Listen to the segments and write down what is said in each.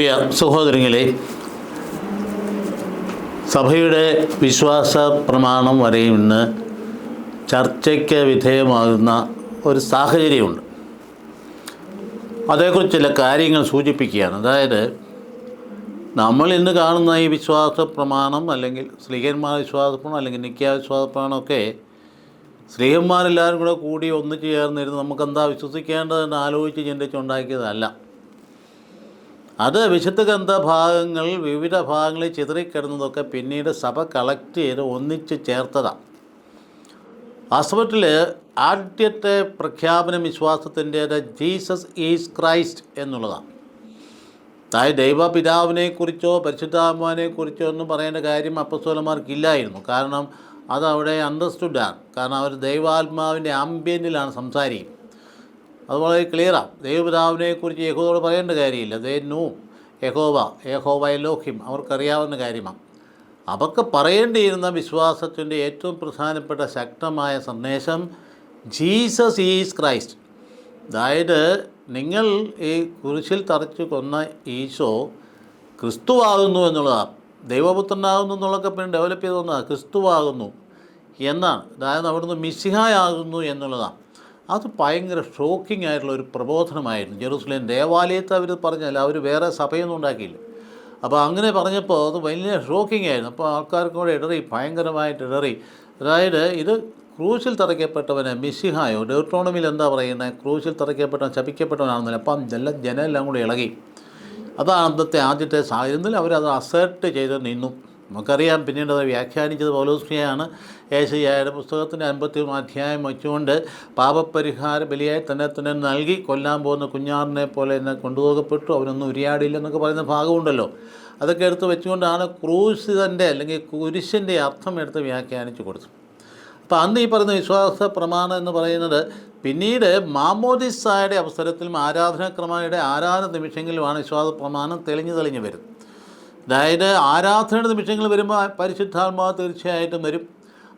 പ്രിയ സഹോദരങ്ങളെ സഭയുടെ വിശ്വാസ പ്രമാണം വരെ ഇന്ന് ചർച്ചയ്ക്ക് വിധേയമാകുന്ന ഒരു സാഹചര്യമുണ്ട്. അതേക്കുറിച്ച് ചില കാര്യങ്ങൾ സൂചിപ്പിക്കുകയാണ്. അതായത് നമ്മൾ ഇന്ന് കാണുന്ന ഈ വിശ്വാസ പ്രമാണം അല്ലെങ്കിൽ സ്ത്രീകന്മാർ വിശ്വാസ പ്രമാണം അല്ലെങ്കിൽ നിക്കാ വിശ്വാസ പ്രമാണമൊക്കെ സ്ത്രീകന്മാരെല്ലാവരും കൂടെ കൂടി ഒന്നു ചേർന്നിരുന്ന് നമുക്കെന്താ വിശ്വസിക്കേണ്ടതെന്ന് ആലോചിച്ച് ചിന്തിച്ചുണ്ടാക്കിയതല്ല അത് വിശുദ്ധ ഗ്രന്ഥ ഭാഗങ്ങൾ വിവിധ ഭാഗങ്ങളിൽ ചിതറിക്കിടന്നതൊക്കെ പിന്നീട് സഭ കളക്ട് ചെയ്ത് ഒന്നിച്ച് ചേർത്തതാണ് വാസ്തവത്തിൽ ആദ്യത്തെ പ്രഖ്യാപന വിശ്വാസത്തിന്റേത് ജീസസ് ഈസ് ക്രൈസ്റ്റ് എന്നുള്ളതാണ് അതായത് ദൈവപിതാവിനെക്കുറിച്ചോ പരിശുദ്ധാത്മാവിനെക്കുറിച്ചോ ഒന്നും പറയേണ്ട കാര്യം അപ്പസ്തോലന്മാർക്കില്ലായിരുന്നു. കാരണം അതവിടെ അണ്ടർസ്റ്റുഡാണ് കാരണം അവർ ദൈവാത്മാവിന്റെ ആംബിയന്റിലാണ് സംസാരിക്കും അത് വളരെ ക്ലിയറാണ് ദൈവപിതാവിനെക്കുറിച്ച് യഹോവോട് പറയേണ്ട കാര്യമില്ല. ദേ നൂ യഹോവ യഹോവ ലോഹിം അവർക്കറിയാവുന്ന കാര്യമാണ് അവർക്ക് പറയേണ്ടിയിരുന്ന വിശ്വാസത്തിന്റെ ഏറ്റവും പ്രധാനപ്പെട്ട ശക്തമായ സന്ദേശം ജീസസ് ഈസ് ക്രൈസ്റ്റ്. അതായത് നിങ്ങൾ ഈ കുരിശിൽ തറച്ചു കൊന്ന ഈശോ ക്രിസ്തുവാകുന്നു എന്നുള്ളതാണ് ദൈവപുത്രനാകുന്നു എന്നുള്ളതൊക്കെ പിന്നെ ഡെവലപ്പ് ചെയ്ത് വന്നതാണ് ക്രിസ്തുവാകുന്നു എന്നാണ്. അതായത് അവിടുന്ന് മിസ്സിഹായാകുന്നു എന്നുള്ളതാണ് അത് ഭയങ്കര ഷോക്കിംഗ് ആയിട്ടുള്ള ഒരു പ്രബോധനമായിരുന്നു. ജെറുസലേം ദേവാലയത്തെ അവർ പറഞ്ഞല്ല അവർ വേറെ സഭയൊന്നും ഉണ്ടാക്കിയില്ല. അപ്പോൾ അങ്ങനെ പറഞ്ഞപ്പോൾ അത് വലിയ ഷോക്കിംഗ് ആയിരുന്നു. അപ്പോൾ ആൾക്കാർക്ക് കൂടെ ഇടറി ഭയങ്കരമായിട്ട് ഇടറി. അതായത് ഇത് ക്രൂശിൽ തറയ്ക്കപ്പെട്ടവന് മിശിഹായോ ഡെർട്ടോണമിൽ എന്താ പറയുന്നത് ക്രൂശിൽ തറയ്ക്കപ്പെട്ടവൻ ശപിക്കപ്പെട്ടവനാണെന്നില്ല. അപ്പം എല്ലാം ജനം എല്ലാം കൂടി ഇളകി. അതാണ് അന്നത്തെ ആദ്യത്തെ സാഹചര്യത്തിൽ അവരത് അസേർട്ട് ചെയ്ത് നിന്നു. നമുക്കറിയാം പിന്നീട് അത് വ്യാഖ്യാനിച്ചത് പൗലോസ്ലിയാണ് ഏശയ്യായുടെ പുസ്തകത്തിന്റെ അൻപത്തി അധ്യായം വെച്ചുകൊണ്ട് പാപപരിഹാര ബലിയായി തന്നെ തന്നെ നൽകി കൊല്ലാൻ പോകുന്ന കുഞ്ഞാറിനെ പോലെ എന്നെ കൊണ്ടുപോകപ്പെട്ടു. അവനൊന്നും ഉരിയാടില്ല എന്നൊക്കെ പറയുന്ന ഭാഗമുണ്ടല്ലോ. അതൊക്കെ എടുത്ത് വെച്ചുകൊണ്ടാണ് ക്രൂശിതന്റെ അല്ലെങ്കിൽ കുരിശിന്റെ അർത്ഥം എടുത്ത് വ്യാഖ്യാനിച്ചു കൊടുത്തു അപ്പോൾ അന്ന് ഈ പറയുന്ന വിശ്വാസ പ്രമാണം എന്ന് പറയുന്നത് പിന്നീട് മാമോദിസായുടെ അവസരത്തിലും ആരാധനാക്രമയുടെ ആരാധന നിമിഷങ്ങളിലുമാണ് വിശ്വാസ പ്രമാണം തെളിഞ്ഞു തെളിഞ്ഞു വരും അതായത് ആരാധന നിമിഷങ്ങൾ വരുമ്പോൾ പരിശുദ്ധാത്മാവ് തീർച്ചയായിട്ടും വരും.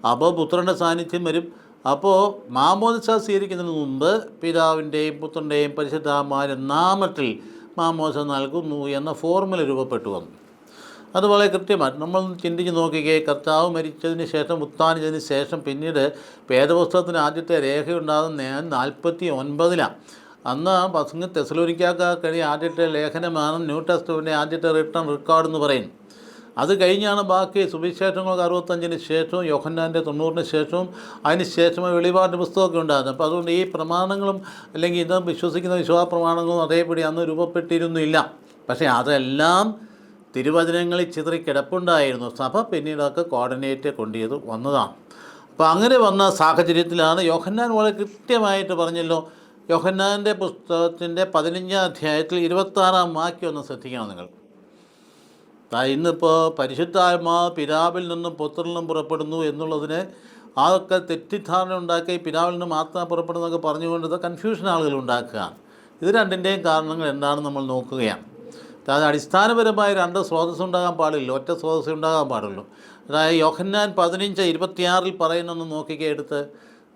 അപ്പോൾ പുത്രന്റെ സാന്നിധ്യം വരും. അപ്പോൾ മാമോദിസ സ്വീകരിക്കുന്നതിന് മുമ്പ് പിതാവിന്റെയും പുത്രന്റെയും പരിശുദ്ധാത്മാവിന്റെ നാമത്തിൽ മാമോദിസ നൽകുന്നു എന്ന ഫോർമുല രൂപപ്പെട്ടു വന്നു. അത് വളരെ കൃത്യമാണ് നമ്മൾ ചിന്തിച്ച് നോക്കിക്കേ കർത്താവ് മരിച്ചതിന് ശേഷം ഉത്താനിച്ചതിന് ശേഷം പിന്നീട് വേദപുസ്തകത്തിന് ആദ്യത്തെ രേഖയുണ്ടാകുന്ന നാൽപ്പത്തി ഒൻപതിലാണ് അന്ന് പസങ്ങ് തെസലോരിക്കാക്ക കഴിഞ്ഞ ആദ്യത്തെ ലേഖനമാണ് ന്യൂ ടെസ്റ്റ്മെന്റെ ആദ്യത്തെ റിട്ടേൺ റെക്കോർഡ് എന്ന് പറയും. അത് കഴിഞ്ഞാണ് ബാക്കി സുവിശേഷങ്ങൾക്ക് അറുപത്തഞ്ചിന് ശേഷവും യോഹന്നാന്റെ തൊണ്ണൂറിന് ശേഷവും അതിന് ശേഷം വെളിപാടിന്റെ പുസ്തകമൊക്കെ ഉണ്ടായിരുന്നു. അപ്പോൾ അതുകൊണ്ട് ഈ പ്രമാണങ്ങളും അല്ലെങ്കിൽ ഇത് വിശ്വസിക്കുന്ന വിശ്വാസ പ്രമാണങ്ങളും അതേപടി അന്ന് രൂപപ്പെട്ടിരുന്നില്ല. പക്ഷേ അതെല്ലാം തിരുവചനങ്ങളിൽ ചിതറി കിടപ്പുണ്ടായിരുന്നു. സഭ പിന്നീടൊക്കെ കോർഡിനേറ്റ് കൊണ്ടുചെയ്ത് വന്നതാണ്. അപ്പോൾ അങ്ങനെ വന്ന സാഹചര്യത്തിലാണ് യോഹന്നാൻ വളരെ കൃത്യമായിട്ട് പറഞ്ഞല്ലോ യോഹന്നാന്റെ പുസ്തകത്തിന്റെ പതിനഞ്ചാം അധ്യായത്തിൽ ഇരുപത്താറാം വാക്യം ഒന്ന് ശ്രദ്ധിക്കണം നിങ്ങൾ. ഇന്നിപ്പോൾ പരിശുദ്ധാത്മാവ് പിതാവിൽ നിന്നും പുത്രനിൽ നിന്നും പുറപ്പെടുന്നു എന്നുള്ളതിന് അതൊക്കെ തെറ്റിദ്ധാരണ ഉണ്ടാക്കി പിതാവിൽ നിന്ന് മാത്രം പുറപ്പെടുന്നതൊക്കെ പറഞ്ഞുകൊണ്ട് ഇത് കൺഫ്യൂഷൻ ആളുകൾ ഉണ്ടാക്കുകയാണ്. ഇത് രണ്ടിന്റെയും കാരണങ്ങൾ എന്താണെന്ന് നമ്മൾ നോക്കുകയാണ്. അതായത് അടിസ്ഥാനപരമായ രണ്ട് സ്രോതസ് ഉണ്ടാകാൻ പാടില്ല ഒറ്റ സ്രോതസ് ഉണ്ടാകാൻ പാടുള്ളൂ. അതായത് യോഹന്നാൻ പതിനഞ്ച് ഇരുപത്തിയാറിൽ പറയുന്നൊന്ന് നോക്കിക്കെടുത്ത്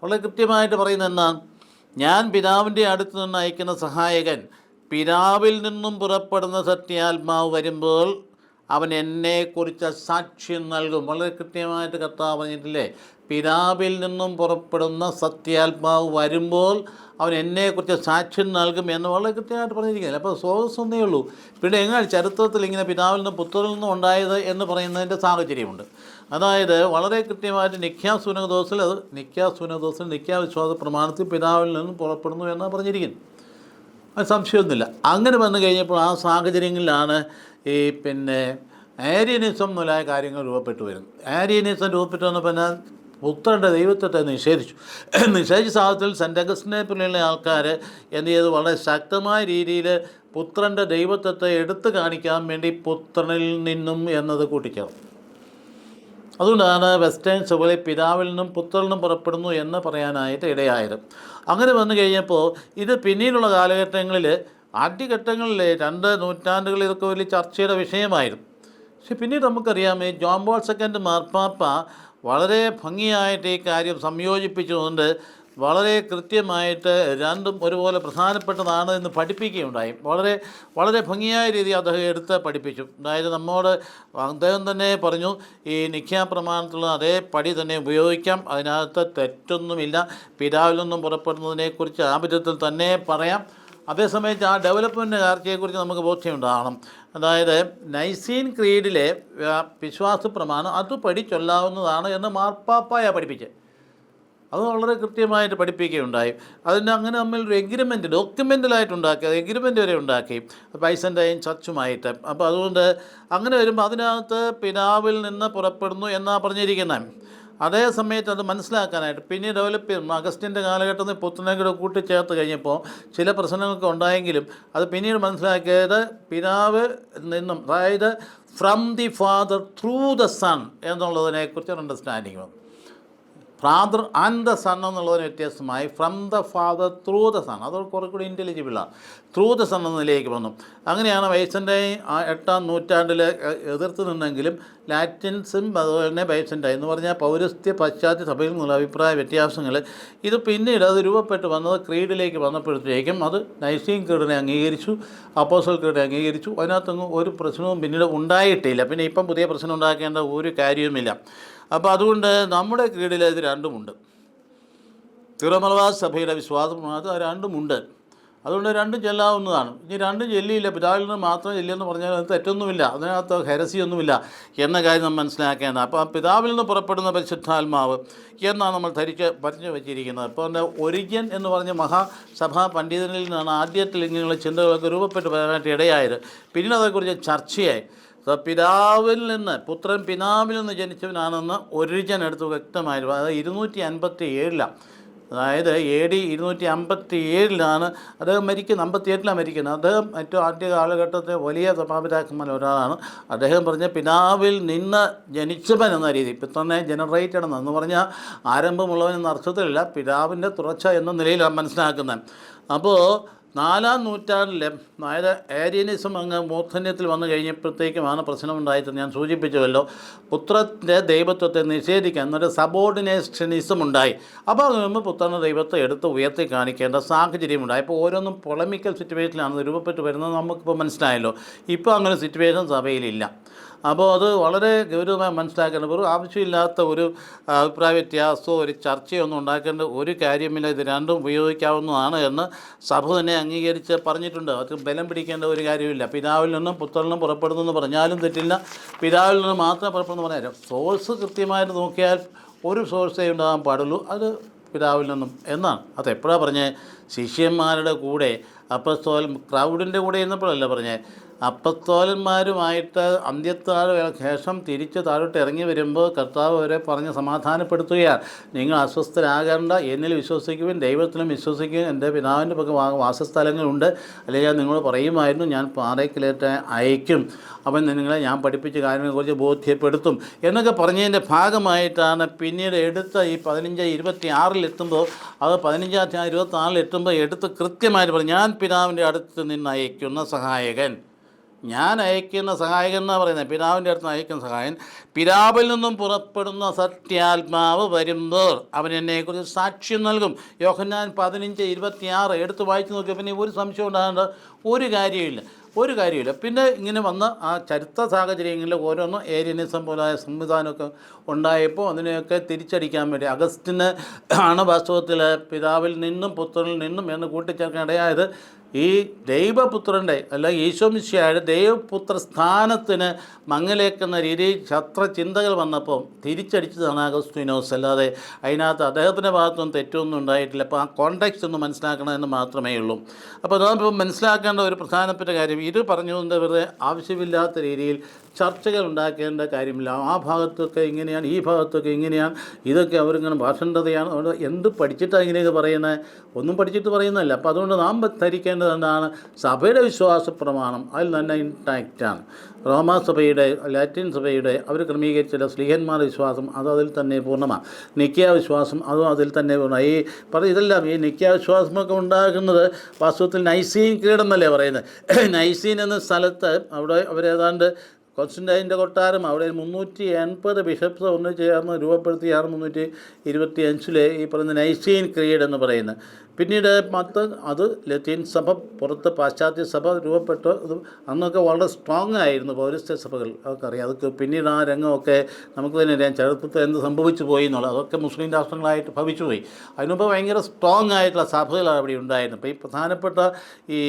വളരെ കൃത്യമായിട്ട് പറയുന്നത് എന്നാണ് ഞാൻ പിതാവിന്റെ അടുത്ത് നിന്ന് അയക്കുന്ന സഹായകൻ പിതാവിൽ നിന്നും പുറപ്പെടുന്ന സത്യാത്മാവ് വരുമ്പോൾ അവൻ എന്നെക്കുറിച്ച് സാക്ഷ്യം നൽകും. വളരെ കൃത്യമായിട്ട് കർത്താവ് പറഞ്ഞിട്ടില്ലേ? പിതാവിൽ നിന്നും പുറപ്പെടുന്ന സത്യാത്മാവ് വരുമ്പോൾ അവൻ എന്നെക്കുറിച്ച് സാക്ഷ്യം നൽകും എന്ന് വളരെ കൃത്യമായിട്ട് പറഞ്ഞിരിക്കുന്നത് അപ്പോൾ സ്രോതസ് ഒന്നേ ഉള്ളൂ. പിന്നെ എങ്ങനെ ചരിത്രത്തിൽ ഇങ്ങനെ പിതാവിൽ നിന്നും പുത്രനിൽ നിന്നും ഉണ്ടായത് എന്ന് പറയുന്നതിന്റെ സാഹചര്യമുണ്ട്. അതായത് വളരെ കൃത്യമായിട്ട് നിഖ്യാ സുനദോസിൽ അത് നിഖ്യാ സുനദോസിൽ നിഖ്യാ വിശ്വാസ പ്രമാണത്തിൽ പിതാവിൽ നിന്നും പുറപ്പെടുന്നു എന്നാണ് പറഞ്ഞിരിക്കുന്നത്. അത് സംശയമൊന്നുമില്ല. അങ്ങനെ വന്നു കഴിഞ്ഞപ്പോൾ ആ സാഹചര്യങ്ങളിലാണ് ഈ പിന്നെ ആര്യനിസം മുതലായ കാര്യങ്ങൾ രൂപപ്പെട്ടു വരുന്നത്. ആര്യനിസം രൂപപ്പെട്ടു വന്നപ്പോൾ എന്നാൽ പുത്രന്റെ ദൈവത്വത്തെ നിഷേധിച്ചു. നിഷേധിച്ച സാഹചര്യത്തിൽ സെന്റ് അഗസ്റ്റിനെ പോലെയുള്ള ആൾക്കാർ എന്ത് ചെയ്തു? വളരെ ശക്തമായ രീതിയിൽ പുത്രന്റെ ദൈവത്വത്തെ എടുത്തു കാണിക്കാൻ വേണ്ടി പുത്രനിൽ നിന്നും എന്നത് കൂട്ടിച്ചേർന്നു അതുകൊണ്ടാണ് വെസ്റ്റേൺ ചുവലി പിതാവിൽ നിന്നും പുത്രനിൽ നിന്നും പുറപ്പെടുന്നു എന്ന് പറയാനായിട്ട് ഇടയായത്. അങ്ങനെ വന്നു കഴിഞ്ഞപ്പോൾ ഇത് പിന്നീടുള്ള കാലഘട്ടങ്ങളിൽ ആദ്യഘട്ടങ്ങളിൽ രണ്ട് നൂറ്റാണ്ടുകളിൽ ഇതൊക്കെ വലിയ ചർച്ചയുടെ വിഷയമായിരുന്നു. പക്ഷെ പിന്നീട് നമുക്കറിയാം ഈ ജോൺ ബോൾ സെക്കൻഡ് മാർപ്പാപ്പ വളരെ ഭംഗിയായിട്ട് ഈ കാര്യം സംയോജിപ്പിച്ചുകൊണ്ട് വളരെ കൃത്യമായിട്ട് രണ്ടും ഒരുപോലെ പ്രധാനപ്പെട്ടതാണ് എന്ന് പഠിപ്പിക്കുകയുണ്ടായി. വളരെ വളരെ ഭംഗിയായ രീതി അദ്ദേഹം എടുത്ത് പഠിപ്പിച്ചു. അതായത് നമ്മോട് അദ്ദേഹം തന്നെ പറഞ്ഞു ഈ നിഖ്യാപ്രമാണത്തിലുള്ള അതേ പടി തന്നെ ഉപയോഗിക്കാം അതിനകത്ത് തെറ്റൊന്നുമില്ല പിതാവിൽ നിന്നും പുറപ്പെടുന്നതിനെക്കുറിച്ച് ആ വിധത്തിൽ തന്നെ പറയാം. അതേസമയത്ത് ആ ഡെവലപ്മെന്റ് ചർച്ചയെക്കുറിച്ച് നമുക്ക് ബോധ്യമുണ്ടാകണം. അതായത് നൈസീൻ ക്രീഡിലെ വിശ്വാസ പ്രമാണം അത് പഠിച്ചൊല്ലാവുന്നതാണ് എന്ന് മാർപ്പാപ്പായ പഠിപ്പിച്ചത്. അത് വളരെ കൃത്യമായിട്ട് പഠിപ്പിക്കുകയുണ്ടായി. അതിന്റെ അങ്ങനെ നമ്മൾ ഒരു എഗ്രിമെന്റ് ഡോക്യുമെന്റലായിട്ട് ഉണ്ടാക്കി എഗ്രിമെന്റ് വരെ ഉണ്ടാക്കി. പൈസന്റെയും ചർച്ചുമായിട്ട്. അപ്പോൾ അതുകൊണ്ട് അങ്ങനെ വരുമ്പോൾ അതിനകത്ത് പിതാവിൽ നിന്ന് പുറപ്പെടുന്നു എന്നാണ് പറഞ്ഞിരിക്കുന്നത് അതേ സമയത്ത് അത് മനസ്സിലാക്കാനായിട്ട് പിന്നെ ഡെവലപ്പ് ചെയ്യുന്നു അഗസ്റ്റിന്റെ കാലഘട്ടത്തിൽ പുത്തനകൂടെ കൂട്ടിച്ചേർത്ത് കഴിഞ്ഞപ്പോൾ ചില പ്രശ്നങ്ങളൊക്കെ ഉണ്ടായെങ്കിലും അത് പിന്നീട് മനസ്സിലാക്കിയത് പിതാവ് നിന്നും അതായത് from the father through the son എന്നുള്ളതിനെക്കുറിച്ച് അണ്ടർസ്റ്റാൻഡിങ് വന്നു. ഫാദർ ആൻഡ് ദ സൺ എന്നുള്ളതിന് വ്യത്യാസമായി from the father through the son അത് കുറേ കൂടി ഇന്റലിജിബിളാണ് ത്രൂ ദ സൺ എന്ന നിലയിലേക്ക് വന്നു. അങ്ങനെയാണ് വൈസന്റെ എട്ടാം നൂറ്റാണ്ടിൽ എതിർത്ത് നിന്നെങ്കിലും ലാറ്റിൻസും അതുപോലെ തന്നെ ബൈസന്റെ എന്ന് പറഞ്ഞാൽ പൗരസ്ത്യ പാശ്ചാത്യ സഭയിൽ നിന്നുള്ള അഭിപ്രായ വ്യത്യാസങ്ങൾ. ഇത് പിന്നീട് അത് രൂപപ്പെട്ട് വന്നത് ക്രീഡിലേക്ക് വന്നപ്പോഴത്തേക്കും അത് നൈസീൻ ക്രീഡിനെ അംഗീകരിച്ചു അപ്പോസൽ ക്രീഡിനെ അംഗീകരിച്ചു. അതിനകത്തൊന്നും ഒരു പ്രശ്നവും പിന്നീട് ഉണ്ടായിട്ടില്ല. പിന്നെ ഇപ്പം പുതിയ പ്രശ്നം ഉണ്ടാക്കേണ്ട ഒരു കാര്യവുമില്ല. അപ്പോൾ അതുകൊണ്ട് നമ്മുടെ കീഴിൽ ഇത് രണ്ടുമുണ്ട്. തിരുമലവാ സഭയുടെ വിശ്വാസം അത് രണ്ടുമുണ്ട്. അതുകൊണ്ട് രണ്ടും ചെല്ലാവുന്നതാണ്. ഇനി രണ്ടും ചെല്ലിയില്ല. പിതാവിൽ നിന്ന് മാത്രം ചെല്ലിയെന്ന് പറഞ്ഞാൽ അത് തെറ്റൊന്നുമില്ല. അതിനകത്ത് ഹെരസിയൊന്നുമില്ല എന്ന കാര്യം നമ്മൾ മനസ്സിലാക്കേണ്ട അപ്പോൾ ആ പിതാവിൽ നിന്ന് പുറപ്പെടുന്ന പരിശുദ്ധാത്മാവ് എന്നാണ് നമ്മൾ ധരിച്ച് പറഞ്ഞു വെച്ചിരിക്കുന്നത്. അപ്പോൾ അതിന്റെ ഒരിജൻ എന്ന് പറഞ്ഞ മഹാസഭാ പണ്ഡിതനിൽ നിന്നാണ് ആദ്യത്തിൽ ഇങ്ങനെയുള്ള ചിന്തകളൊക്കെ രൂപപ്പെട്ട് വരാനായിട്ട് ഇടയായത്. പിന്നീട് അതേക്കുറിച്ച് ചർച്ചയായി. പിതാവിൽ നിന്ന് പുത്രൻ പിതാവിൽ നിന്ന് ജനിച്ചവനാണെന്ന് ഒരിജൻ എടുത്ത് വ്യക്തമായിരുന്നു. അതായത് ഇരുന്നൂറ്റി അൻപത്തി ഏഴിലാണ് അതായത് എ ഡി ഇരുന്നൂറ്റി അമ്പത്തി ഏഴിലാണ് അദ്ദേഹം മരിക്കുന്നത് അമ്പത്തി എട്ടിലാണ് മരിക്കുന്നത്. അദ്ദേഹം ഏറ്റവും ആദ്യ കാലഘട്ടത്തെ വലിയ സഭാപിതാക്കന്മാരിൽ ഒരാളാണ്. അദ്ദേഹം പറഞ്ഞ പിതാവിൽ നിന്ന് ജനിച്ചവൻ എന്ന രീതി ഇപ്പം തന്നെ ജനറേറ്റഡ് എന്ന് പറഞ്ഞാൽ ആരംഭമുള്ളവൻ എന്ന അർത്ഥത്തിലല്ല പിതാവിന്റെ തുടർച്ച എന്ന നിലയിലാണ് മനസ്സിലാക്കുന്നത്. അപ്പോൾ നാലാം നൂറ്റാണ്ടിലെ അതായത് ഏരിയനിസം അങ്ങ് മൂർധന്യത്തിൽ വന്നു കഴിഞ്ഞപ്പോഴത്തേക്കുമാണ് പ്രശ്നമുണ്ടായത്. ഞാൻ സൂചിപ്പിച്ചുവല്ലോ പുത്രന്റെ ദൈവത്വത്തെ നിഷേധിക്കാൻ എന്നൊരു സബോർഡിനേഷനിസം ഉണ്ടായി അപ്പോൾ അത് മുമ്പ് പുത്രന്റെ ദൈവത്തെ എടുത്ത് ഉയർത്തി കാണിക്കേണ്ട സാഹചര്യം ഉണ്ടായി അപ്പോൾ ഓരോന്നും പൊളമിക്കൽ സിറ്റുവേഷനിലാണ് രൂപപ്പെട്ട് വരുന്നത്. നമുക്കിപ്പോൾ മനസ്സിലായല്ലോ ഇപ്പോൾ അങ്ങനെ സിറ്റുവേഷൻ സഭയിലില്ല. അപ്പോൾ അത് വളരെ ഗൗരവമായി മനസ്സിലാക്കേണ്ട ഒരു ആവശ്യമില്ലാത്ത ഒരു അഭിപ്രായ വ്യത്യാസമോ ഒരു ചർച്ചയോ ഒന്നും ഉണ്ടാക്കേണ്ട ഒരു കാര്യമില്ല. ഇത് രണ്ടും ഉപയോഗിക്കാവുന്നതാണ് എന്ന് സഭ തന്നെ അംഗീകരിച്ച് പറഞ്ഞിട്ടുണ്ട്. അത് ബലം പിടിക്കേണ്ട ഒരു കാര്യമില്ല. പിതാവിൽ നിന്നും പുത്രനും പുറപ്പെടുന്നു എന്ന് പറഞ്ഞാലും തെറ്റില്ല. പിതാവിൽ നിന്നും മാത്രം പുറപ്പെടുന്നു പറഞ്ഞാലും സോഴ്സ് കൃത്യമായിട്ട് നോക്കിയാൽ ഒരു സോഴ്സേ ഉണ്ടാകാൻ പാടുള്ളൂ. അത് പിതാവിൽ നിന്നും എന്നാണ്. അത് എപ്പോഴാണ് പറഞ്ഞത് ശിഷ്യന്മാരുടെ കൂടെ അപ്പസ്തോലൻ ക്രൗഡിന്റെ കൂടെ എന്നപ്പോഴല്ല പറഞ്ഞത് അപ്പസ്തോലന്മാരുമായിട്ട് അന്ത്യത്താഴ ശേഷം തിരിച്ച് താഴോട്ട് ഇറങ്ങി വരുമ്പോൾ കർത്താവ് അവരെ പറഞ്ഞ് സമാധാനപ്പെടുത്തുകയാണ്. നിങ്ങൾ അസ്വസ്ഥരാകേണ്ട എന്നിൽ വിശ്വസിക്കുവിൻ ദൈവത്തിലും വിശ്വസിക്കുകയും എന്റെ പിതാവിന്റെ പക്ക വാസസ്ഥലങ്ങളുണ്ട്. അല്ലെങ്കിൽ ഞാൻ നിങ്ങളോട് പറയുമായിരുന്നു ഞാൻ പാറയ്ക്കിലേറ്റ് അയക്കും അപ്പം നിങ്ങളെ ഞാൻ പഠിപ്പിച്ച കാര്യങ്ങളെക്കുറിച്ച് ബോധ്യപ്പെടുത്തും. എന്നൊക്കെ പറഞ്ഞതിന്റെ ഭാഗമായിട്ടാണ് പിന്നീട് എടുത്ത ഈ പതിനഞ്ച് ഇരുപത്തി ആറിലെത്തുമ്പോൾ അത് പതിനഞ്ചാം അധ്യായം ഇരുപത്തി ആറിൽ എത്തുമ്പോൾ എടുത്ത് കൃത്യമായിട്ട് പറഞ്ഞു ഞാൻ പിതാവിന്റെ അടുത്ത് നിന്ന് അയക്കുന്ന സഹായകൻ. ഞാൻ അയക്കുന്ന സഹായകൻ എന്നാണ് പറയുന്നത്? പിതാവിന്റെ അടുത്ത് അയക്കുന്ന സഹായൻ. പിതാവിൽ നിന്നും പുറപ്പെടുന്ന സത്യാത്മാവ് വരുമ്പോൾ അവൻ എന്നെക്കുറിച്ച് സാക്ഷ്യം നൽകും. യോഹന്നാൻ പതിനഞ്ച് ഇരുപത്തിയാറ് എടുത്ത് വായിച്ചു നോക്കിയപ്പോൾ പിന്നെ ഒരു സംശയം ഉണ്ടാകേണ്ട. ഒരു കാര്യമില്ല ഒരു കാര്യമില്ല പിന്നെ ഇങ്ങനെ വന്ന ആ ചരിത്ര സാഹചര്യങ്ങളിൽ ഓരോന്നും ഏരിയനിസം പോലായ സംവിധാനമൊക്കെ ഉണ്ടായപ്പോൾ അതിനെയൊക്കെ തിരിച്ചടിക്കാൻ വേണ്ടി അഗസ്റ്റിന് ആണ് വാസ്തവത്തിൽ പിതാവിൽ നിന്നും പുത്രനിൽ നിന്നും എന്ന് കൂട്ടിച്ചേർക്കാൻ ഇടയായത് ഈ ദൈവപുത്രന്റെ അല്ല ഈശോമിശിയായ ദൈവപുത്ര സ്ഥാനത്തിന് മങ്ങലേക്കുന്ന രീതിയിൽ ശത്ര ചിന്തകൾ വന്നപ്പോൾ തിരിച്ചടിച്ചതാണ് അഗസ്റ്റിനോസ് അല്ലാതെ അതിനകത്ത് അദ്ദേഹത്തിന്റെ ഭാഗത്തൊന്നും തെറ്റൊന്നും ഉണ്ടായിട്ടില്ല. അപ്പോൾ ആ കോണ്ടാക്ട്സ് ഒന്ന് മനസ്സിലാക്കണമെന്ന് മാത്രമേ ഉള്ളൂ. അപ്പോൾ അതാകുമ്പോൾ മനസ്സിലാക്കേണ്ട ഒരു പ്രധാനപ്പെട്ട കാര്യം. ഇത് പറഞ്ഞുകൊണ്ട് വെറുതെ ആവശ്യമില്ലാത്ത രീതിയിൽ ചർച്ചകൾ ഉണ്ടാക്കേണ്ട കാര്യമില്ല. ആ ഭാഗത്തൊക്കെ ഇങ്ങനെയാണ് ഈ ഭാഗത്തൊക്കെ ഇങ്ങനെയാണ്. ഇതൊക്കെ അവരിങ്ങനെ ഭാഷണ്ടതയാണ് അതുകൊണ്ട് എന്ത് പഠിച്ചിട്ടാണ് ഇങ്ങനെയൊക്കെ പറയുന്നത് ഒന്നും പഠിച്ചിട്ട് പറയുന്നതല്ല. അപ്പോൾ അതുകൊണ്ട് നാം ധരിക്കേണ്ടത് എന്താണ്? സഭയുടെ വിശ്വാസ പ്രമാണം. അതിൽ തന്നെ ഇൻടാക്റ്റാണ് റോമാസഭയുടെ ലാറ്റിൻ സഭയുടെ അവർ ക്രമീകരിച്ച സ്ലീഹന്മാരുടെ വിശ്വാസം അത് അതിൽ തന്നെ പൂർണമാണ്. നിക്കിയ വിശ്വാസം അതും അതിൽ തന്നെ പൂർണമാണ്. ഈ പറ ഇതെല്ലാം ഈ നിക്കിയ വിശ്വാസമൊക്കെ ഉണ്ടാകുന്നത് വാസ്തവത്തിൽ നൈസീൻ കീടെന്നല്ലേ പറയുന്നത്. നൈസീൻ എന്ന സ്ഥലത്ത് അവിടെ അവരേതാണ്ട് കോൺസ്റ്റന്റൈന്റെ കൊട്ടാരം അവിടെ മുന്നൂറ്റി എൺപത് ബിഷപ്സ് ഒന്ന് ചേർന്ന് രൂപപ്പെടുത്തിയാണ് മുന്നൂറ്റി ഇരുപത്തി അഞ്ചിലെ ഈ പറയുന്ന നൈസീൻ ക്രീഡ് എന്ന് പറയുന്നത്. പിന്നീട് മത്ത് അത് ലത്തീൻ സഭ പുറത്ത് പാശ്ചാത്യ സഭ രൂപപ്പെട്ടു. അന്നൊക്കെ വളരെ സ്ട്രോങ് ആയിരുന്നു പൗരസ്ത്യ സഭകൾ. അതൊക്കെ അതൊക്കെ പിന്നീട് ആ രംഗമൊക്കെ നമുക്ക് തന്നെ അറിയാം. ചരിത്രത്തിൽ എന്ത് സംഭവിച്ചു പോയി എന്നുള്ളത്. അതൊക്കെ മുസ്ലിം രാഷ്ട്രങ്ങളായിട്ട് ഭവിച്ചു പോയി. അതിനുമുമ്പ് ഭയങ്കര സ്ട്രോങ് ആയിട്ടുള്ള സഭകളാണ് അവിടെ ഉണ്ടായിരുന്നത് അപ്പോൾ ഈ പ്രധാനപ്പെട്ട ഈ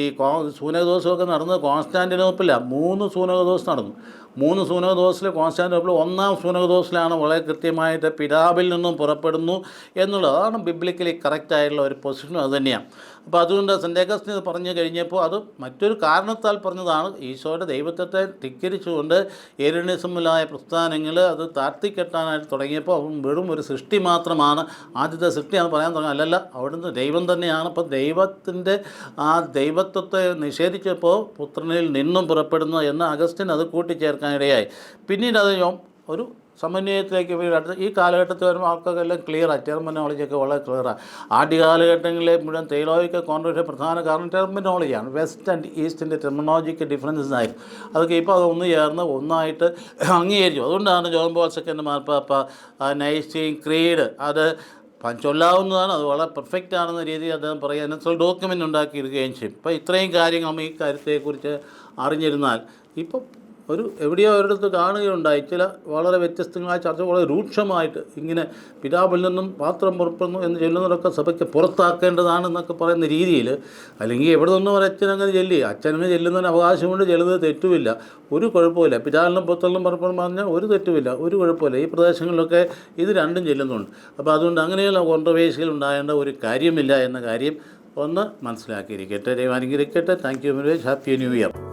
സൂനകദോഷമൊക്കെ നടന്നത് കോൺസ്റ്റാന്റിനോപ്പിലാണ് മൂന്ന് സൂനകദോഷം നടന്നു. മൂന്ന് സൂനകദോസിൽ കോൺസ്റ്റാന്റോപ്പിൾ ഒന്നാം സൂനകദോസിലാണ് വളരെ കൃത്യമായിട്ട് പിതാവിൽ നിന്നും പുറപ്പെടുന്നു എന്നുള്ളത് അതാണ് ബിബ്ലിക്കലി കറക്റ്റായിട്ടുള്ള ഒരു പൊസിഷനും അത് തന്നെയാണ്. അപ്പോൾ അതുകൊണ്ട് സെന്റ് അഗസ്റ്റിൻ ഇത് പറഞ്ഞു കഴിഞ്ഞപ്പോൾ അത് മറ്റൊരു കാരണത്താൽ പറഞ്ഞതാണ്. ഈശോയുടെ ദൈവത്വത്തെ ധിക്കരിച്ചുകൊണ്ട് ഏരണിസമുലായ പ്രസ്ഥാനങ്ങൾ അത് താഴ്ത്തിക്കെട്ടാനായിട്ട് തുടങ്ങിയപ്പോൾ അവൻ വെറും ഒരു സൃഷ്ടി മാത്രമാണ്. ആദ്യത്തെ സൃഷ്ടിയാണ് പറയാൻ തുടങ്ങി അല്ലല്ല അവിടുന്ന് ദൈവം തന്നെയാണ്. അപ്പോൾ ദൈവത്തിന്റെ ആ ദൈവത്വത്തെ നിഷേധിച്ചപ്പോൾ പുത്രനിൽ നിന്നും പുറപ്പെടുന്നു എന്ന് അഗസ്റ്റിൻ അത് കൂട്ടിച്ചേർക്കാനിടയായി. പിന്നീട് അത് ഒരു സമന്വയത്തിലേക്ക് ഇവർ ഈ കാലഘട്ടത്തിൽ വരുമ്പോൾ അവർക്കൊക്കെ എല്ലാം ക്ലിയറാണ് ടെർമിനോളജിയൊക്കെ വളരെ ക്ലിയറാണ് ആദ്യ കാലഘട്ടങ്ങളിലെ മുഴുവൻ തേലോയിക്ക കോൺട്രവേഷൻ പ്രധാന കാരണം ടെർമിനോളജിയാണ് വെസ്റ്റ് ആൻഡ് ഈസ്റ്റിന്റെ ടെർമിനോളജിക്ക് ഡിഫറൻസസ് ആയിരുന്നു. അതൊക്കെ ഇപ്പോൾ അത് ഒന്ന് ചേർന്ന് ഒന്നായിട്ട് അംഗീകരിച്ചു. അതുകൊണ്ടാണ് ജോൺ ബോൾ സെക്കൻഡ് മാർപ്പാപ്പ നൈസ്റ്റീൻ ക്രീഡ് അത് പഞ്ചൊല്ലാവുന്നതാണ്. ചൊല്ലാവുന്നതാണ് അത് വളരെ പെർഫെക്റ്റ് ആണെന്ന രീതിയിൽ അദ്ദേഹം പറയുക. അതിനകത്ത് ഡോക്യുമെന്റ് ഉണ്ടാക്കിയിരിക്കുകയും ചെയ്യും. ഇപ്പോൾ ഇത്രയും കാര്യങ്ങൾ നമ്മൾ ഈ കാര്യത്തെക്കുറിച്ച് അറിഞ്ഞിരുന്നാൽ ഇപ്പം ഒരു എവിടെയോ ഒരിടത്ത് കാണുകയുണ്ടായി. ചില വളരെ വ്യത്യസ്തങ്ങളായ ചർച്ച വളരെ രൂക്ഷമായിട്ട് ഇങ്ങനെ പിതാവിൽ നിന്നും പാത്രം പുറപ്പെടുന്നു എന്ന് ചൊല്ലുന്നതൊക്കെ സഭയ്ക്ക് പുറത്താക്കേണ്ടതാണെന്നൊക്കെ പറയുന്ന രീതിയിൽ അല്ലെങ്കിൽ എവിടെ നിന്നും ഒരു അച്ഛനങ്ങനെ ചെല്ലി. അച്ഛനങ്ങനെ ചെല്ലുന്നതിന് അവകാശമുണ്ട് ചെല്ലുന്നത് തെറ്റുമില്ല. ഒരു കുഴപ്പമില്ല. പിതാവിനും പുത്രനും പുറപ്പെടും പറഞ്ഞാൽ ഒരു തെറ്റുമില്ല. ഒരു കുഴപ്പമില്ല. ഈ പ്രദേശങ്ങളിലൊക്കെ ഇത് രണ്ടും ചെല്ലുന്നുണ്ട്. അപ്പോൾ അതുകൊണ്ട് അങ്ങനെയുള്ള കോൺട്രവേഴ്സികൾ ഉണ്ടാകേണ്ട ഒരു കാര്യമില്ല എന്ന കാര്യം ഒന്ന് മനസ്സിലാക്കിയിരിക്കട്ടെ. ദൈവം അനുഗ്രഹിക്കട്ടെ thank you very much happy new year